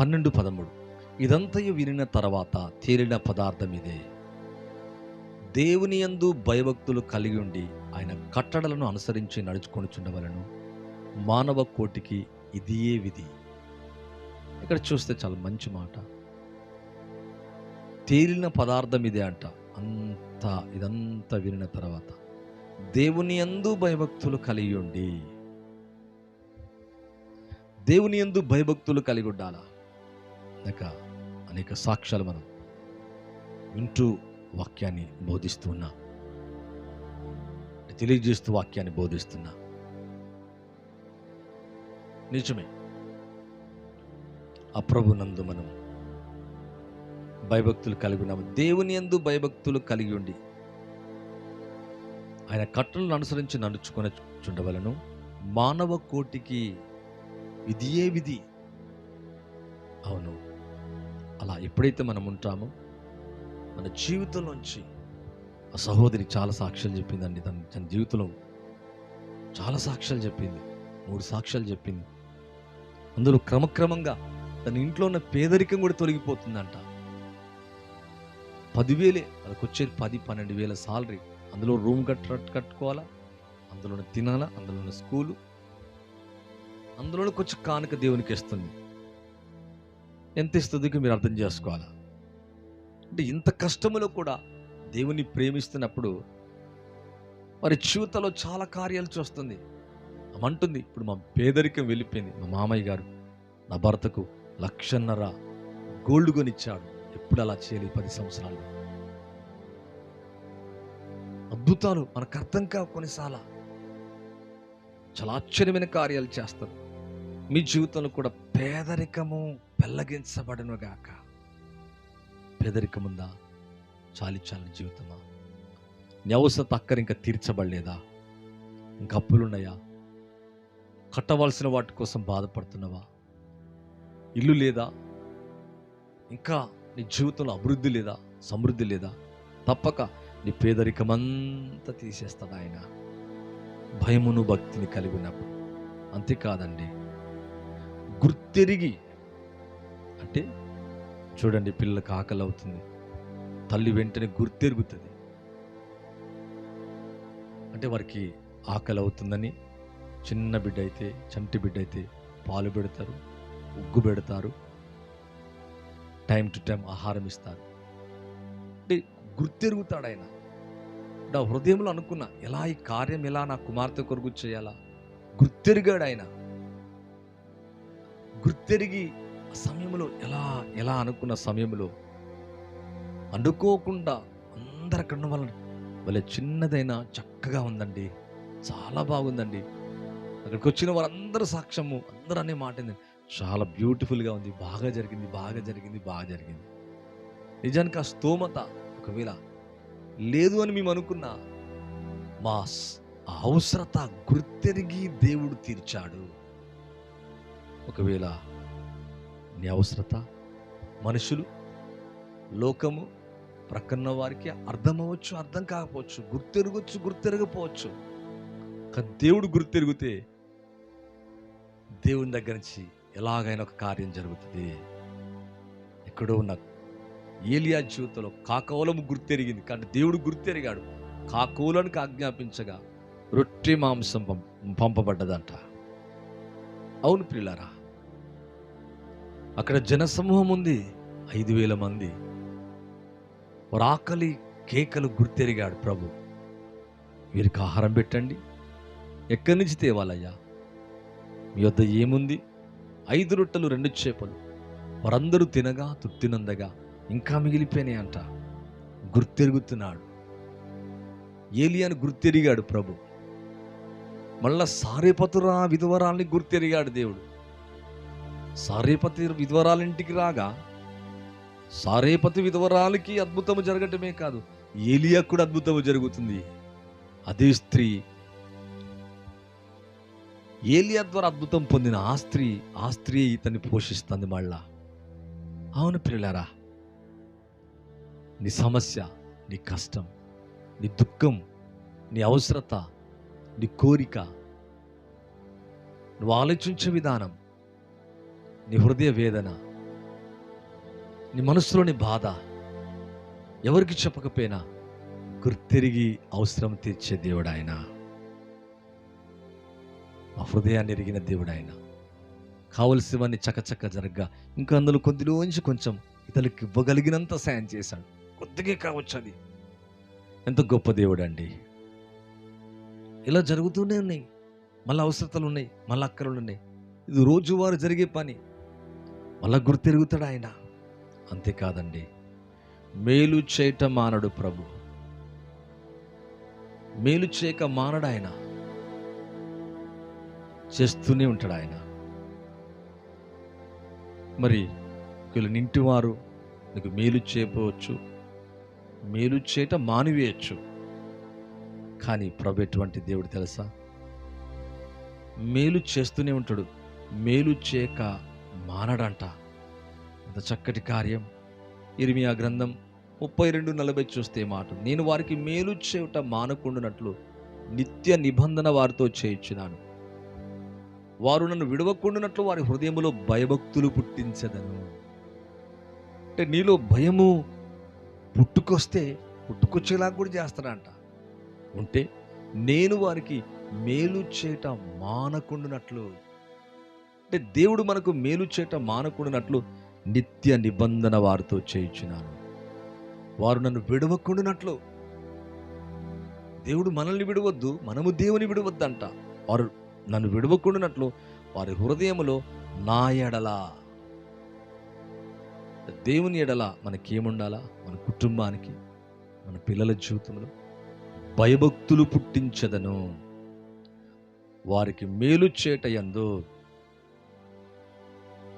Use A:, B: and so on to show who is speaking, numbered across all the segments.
A: పన్నెండు పదమూడు. ఇదంతయు వినిన తర్వాత తేలిన పదార్థం ఇదే. దేవుని యందు భయభక్తులు కలిగి ఉండి ఆయన కట్టడలను అనుసరించి నడుచుకొనిచుండవలను మానవ కోటికి ఇదియే విధి. ఇక్కడ చూస్తే చాలా మంచి మాట. తేలిన పదార్థం ఇదే అంట. అంతా ఇదంతా వినిన తర్వాత. దేవుని యందు భయభక్తులు కలిగి ఉండి. దేవుని యందు భయభక్తులు కలిగి ఉండాలా? లేక అనేక సాక్ష్యాలు మనం వింటూ వాక్యాన్ని బోధిస్తూ ఉన్నా. తెలియజేస్తూ వాక్యాన్ని బోధిస్తున్నా. నిజమే. అప్రభునందు మనం భయభక్తులు కలిగి ఉన్నాము. దేవుని యందు భయభక్తులు కలిగి ఉండి ఆయన కట్టలను అనుసరించి నడుచుకొని చుండవలను మానవ కోటికి విధియే విధి. అవును. అలా ఎప్పుడైతే మనం ఉంటామో మన జీవితంలోంచి ఆ సహోదరి చాలా సాక్ష్యాలు చెప్పిందండి. తన తన జీవితంలో చాలా సాక్ష్యాలు చెప్పింది. మూడు సాక్ష్యాలు చెప్పింది. అందులో క్రమక్రమంగా తన ఇంట్లో ఉన్న పేదరికం కూడా తొలగిపోతుందంట. పదివేలే వాళ్ళకి వచ్చేది పది పన్నెండు వేల సాలరీ. అందులో రూమ్ కట్ట కట్టుకోవాలా? అందులోనే తినాలా? అందులోనే స్కూలు? అందులోనే కొంచెం కానుక దేవునికి ఇస్తుంది. ఎంత ఇస్తుందికి మీరు అర్థం చేసుకోవాలా? అంటే ఇంత కష్టములో కూడా దేవుని ప్రేమిస్తున్నప్పుడు వారి చూతలో చాలా కార్యాలు చూస్తుంది. అమంటుంది అంటుంది ఇప్పుడు మా పేదరికం వెళ్ళిపోయింది. మా మామయ్య గారు నా భర్తకు లక్షన్నర గోల్డ్ కొనిచ్చాడు. ఎప్పుడు అలా చేయలేదు పది సంవత్సరాలు. అద్భుతాలు మనకు అర్థం కావు కొన్నిసార్లు చాలా ఆశ్చర్యమైన కార్యాలు చేస్తారు. మీ జీవితంలో కూడా పేదరికము పెళ్ళగించబడను గాక పేదరికముందా చాలించాలని జీవితమా? నీ అవసరం అక్కర ఇంకా తీర్చబడలేదా? ఇంకా అప్పులున్నాయా? కట్టవలసిన వాటి కోసం బాధపడుతున్నావా? ఇల్లు లేదా? ఇంకా నీ జీవితంలో అభివృద్ధి లేదా? సమృద్ధి లేదా? తప్పక నీ పేదరికమంతా తీసేస్తాడు ఆయన. భయమును భక్తిని కలిగి ఉన్నప్పుడు. అంతేకాదండి. గుర్తెరిగి అంటే చూడండి పిల్లలకు ఆకలి అవుతుంది. తల్లి వెంటనే గుర్తెరుగుతుంది. అంటే వారికి ఆకలి అవుతుందని చిన్న బిడ్డ అయితే చంటి బిడ్డ అయితే పాలు పెడతారు ఉగ్గు పెడతారు టైం టు టైం ఆహారం ఇస్తారు. అంటే గుర్తెరుగుతాడు ఆయన. నా హృదయంలో అనుకున్నా ఎలా ఈ కార్యం ఎలా నా కుమార్తె కొరకు చేయాలా? గుర్తెరిగాడు ఆయన. గుర్తెరిగి ఆ సమయంలో ఎలా ఎలా అనుకున్న సమయంలో అనుకోకుండా అందరికన్నా వలన వాళ్ళ చిన్నదైనా చక్కగా ఉందండి. చాలా బాగుందండి. అక్కడికి వచ్చిన వారందరూ సాక్ష్యము అందరూ అనే మాట చాలా బ్యూటిఫుల్గా ఉంది. బాగా జరిగింది బాగా జరిగింది బాగా జరిగింది. నిజానికి ఆ స్తోమత ఒకవేళ లేదు అని మేము అనుకున్నా మా అవసరత గుర్తెరిగి దేవుడు తీర్చాడు. ఒకవేళ నీ అవసరత మనుషులు లోకము ప్రక్కన్న వారికి అర్థం అవ్వచ్చు అర్థం కాకపోవచ్చు గుర్తెరగచ్చు గుర్తెరగపోవచ్చు కానీ దేవుడు గుర్తెరిగితే దేవుని దగ్గర నుంచి ఎలాగైనా ఒక కార్యం జరుగుతుంది. ఎక్కడో ఉన్న ఏలియా జీవితంలో కాకోలము గుర్తెరిగింది. కానీ దేవుడు గుర్తెరిగాడు. కాకోలకు ఆజ్ఞాపించగా రొట్టె మాంసం పం- పంపబడ్డదంట. అవును పిల్లారా అక్కడ జనసమూహం ఉంది ఐదు వేల మంది. వారు ఆకలి కేకలు గుర్తెరిగాడు ప్రభు. వీరికి ఆహారం పెట్టండి. ఎక్కడి నుంచి తేవాలయ్యా? మీ వద్ద ఏముంది? ఐదు రొట్టెలు రెండు చేపలు. వారందరూ తినగా తృప్తినందగా ఇంకా మిగిలిపోయినాయి అంట. గుర్తెరుగుతున్నాడు. ఏలియాను గుర్తెరిగాడు ప్రభు. మళ్ళా సారేపతురా విధవరాల్ని గుర్తెరిగాడు దేవుడు. సారేపతి విధవరాలింటికి రాగా సారేపతి విధవరాలకి అద్భుతము జరగటమే కాదు ఏలియా కూడా అద్భుతము జరుగుతుంది. అదే స్త్రీ ఏలియా ద్వారా అద్భుతం పొందిన ఆ స్త్రీ ఆ స్త్రీ ఇతన్ని పోషిస్తుంది మళ్ళా. అవును పిల్లరా నీ సమస్య నీ కష్టం నీ దుఃఖం నీ అవసరత నీ కోరిక నువ్వు ఆలోచించే విధానం నీ హృదయ వేదన నీ మనసులోని బాధ ఎవరికి చెప్పకపోయినా గుర్తిరిగి అవసరం తీర్చే దేవుడు ఆయన ఆ హృదయాన్ని ఎరిగిన దేవుడు ఆయన కావలసినవన్నీ చకచక జరగ్గా ఇంకా అందులో కొద్దిలోంచి కొంచెం ఇతరులకు ఇవ్వగలిగినంత సాయం చేశాడు. కొద్దిగా కావచ్చు అది. ఎంత గొప్ప దేవుడు అండి ఇలా జరుగుతూనే ఉన్నాయి. మళ్ళీ అవసరతలు ఉన్నాయి మళ్ళీ అక్కలు ఉన్నాయి. ఇది రోజువారు జరిగే పని. మళ్ళా గుర్తిరుగుతాడు ఆయన. అంతేకాదండి. మేలు చేయట మానడు ప్రభు. మేలు చేయక మానడు ఆయన. చేస్తూనే ఉంటాడు ఆయన. మరి వీళ్ళు నింటివారు నీకు మేలు చేయపోవచ్చు మేలు చేయట మానివేయచ్చు. కానీ ప్రభు ఎటువంటి దేవుడు తెలుసా? మేలు చేస్తూనే ఉంటాడు. మేలు చేయక మానడంట. ఎంత చక్కటి కార్యం. ఇరిమియా గ్రంథం ముప్పై రెండు నలభై చూస్తే మాట. నేను వారికి మేలు చేయుట మానకుండానట్లు నిత్య నిబంధన వారితో చేయించినాను వారు నన్ను విడవకుండానట్లు వారి హృదయంలో భయభక్తులు పుట్టించదను. అంటే నీలో భయము పుట్టుకొస్తే పుట్టుకొచ్చేలా కూడా చేస్తాడంట. ఉంటే నేను వారికి మేలు చేయట మానకుండానట్లు. అంటే దేవుడు మనకు మేలు చేయట మానకుండానట్లు నిత్య నిబంధన వారితో చేయించినాను. వారు నన్ను విడవకుండానట్లు. దేవుడు మనల్ని విడవద్దు మనము దేవుని విడవద్దంట. వారు నన్ను విడవకుండానట్లు వారి హృదయములో నా ఎడల. దేవుని ఎడల మనకేముండాలా? మన కుటుంబానికి మన పిల్లల జీవితంలో. భయభక్తులు పుట్టించదను. వారికి మేలు చేటయందు.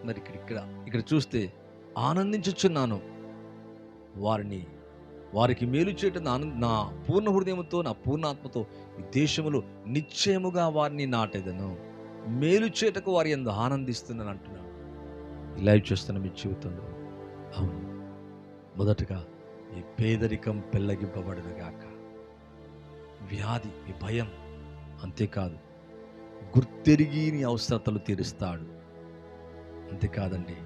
A: మరి ఇక్కడ ఇక్కడ ఇక్కడ చూస్తే ఆనందించుచున్నాను. వారిని వారికి మేలు చేయటం నా ఆనంద- నా పూర్ణ హృదయంతో నా పూర్ణాత్మతో ఈ దేశములో నిశ్చయముగా వారిని నాటేదను. మేలు చేటకు వారి ఎందు ఆనందిస్తుందని అంటున్నాను ఇలా లైవ్ చేస్తున్న మీ జీవితంలో. అవును. మొదటగా ఈ పేదరికం పెళ్ళగింపబడదు గాక వ్యాధి మీ భయం. అంతేకాదు గుర్తెరిగి నీ అవసరతలు తీరుస్తాడు. అంతేకాదండి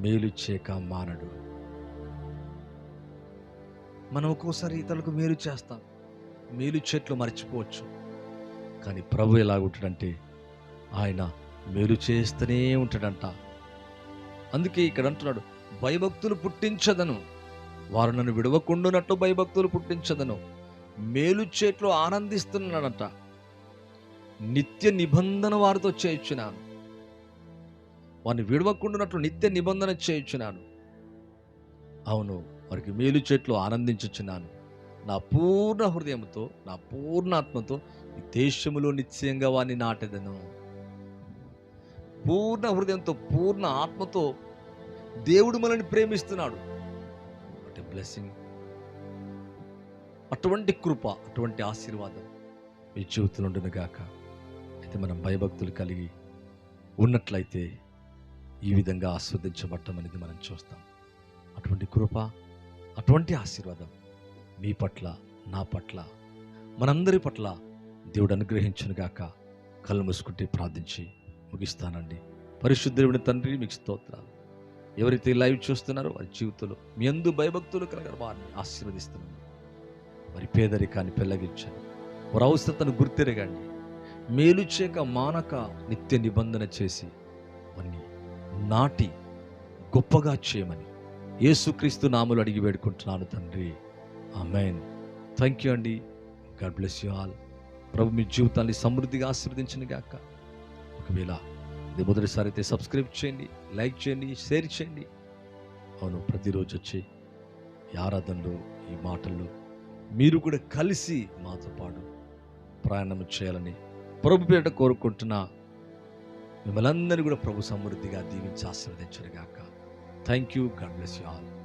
A: మేలు చేక మానడు. మనం ఒక్కోసారి ఇతరులకు మేలు చేస్తాం. మేలు చెట్లు మర్చిపోవచ్చు. కానీ ప్రభు ఎలాగుంటాడంటే ఆయన మేలు చేస్తూనే ఉంటాడంట. అందుకే ఇక్కడ అంటున్నాడు భయభక్తులు పుట్టించదను. వారు నన్ను విడవకుండునట్లు భయభక్తులు పుట్టించదను. మేలు చేట్లు ఆనందిస్తున్నాడట. నిత్య నిబంధన వారితో చేయించున్నాను. వారిని విడవకుండునట్లు నిత్య నిబంధన చేయించున్నాను. అవును వారికి మేలు చెట్లు ఆనందించుచున్నాను. నా పూర్ణ హృదయంతో నా పూర్ణ ఆత్మతో ఈ దేశములో నిశ్చయంగా వారిని నాటెదను. పూర్ణ హృదయంతో పూర్ణ ఆత్మతో దేవుడు మనల్ని ప్రేమిస్తున్నాడు. బ్లెస్సింగ్ అటువంటి కృప అటువంటి ఆశీర్వాదం మీ జీవితంలో ఉండునుగాక అయితే మనం భయభక్తులు కలిగి ఉన్నట్లయితే ఈ విధంగా ఆస్వాదించబడటం అనేది మనం చూస్తాం. అటువంటి కృప అటువంటి ఆశీర్వాదం మీ పట్ల నా పట్ల మనందరి పట్ల దేవుడు అనుగ్రహించునుగాక కళ్ళు మూసుకుంటే ప్రార్థించి ముగిస్తానండి. పరిశుద్ధుడిని తండ్రి మీకు స్తోత్రాలు. ఎవరైతే లైవ్ చూస్తున్నారో వారి జీవితంలో మీ అందు భయభక్తులు కలగ వారిని ఆశీర్వదిస్తున్నాను. మరి పేదరికాన్ని పెళ్ళగించండి వారి అవసరతను గుర్తిరగండి. మేలు చేక మానక నిత్య నిబంధన చేసి వారిని నాటి గొప్పగా చేయమని యేసుక్రీస్తు నాములు అడిగి వేడుకుంటున్నాను తండ్రి. ఆమెన్. థ్యాంక్ యూ అండి. God bless you all. ప్రభు మీ జీవితాన్ని సమృద్ధిగా ఆశీర్వదించిన గాక. ఒకవేళ ఇది మొదటిసారి అయితే సబ్స్క్రైబ్ చేయండి లైక్ చేయండి షేర్ చేయండి. అవును ప్రతిరోజు వచ్చి ఈ ఆరాధనలు ఈ మాటల్లో మీరు కూడా కలిసి మాతో పాటు ప్రయాణం చేయాలని ప్రభు పేట కోరుకుంటున్న. మిమ్మల్ని అందరినీ కూడా ప్రభు సమృద్ధిగా దీవించి ఆశీర్వదించడుగాక thank you God bless you all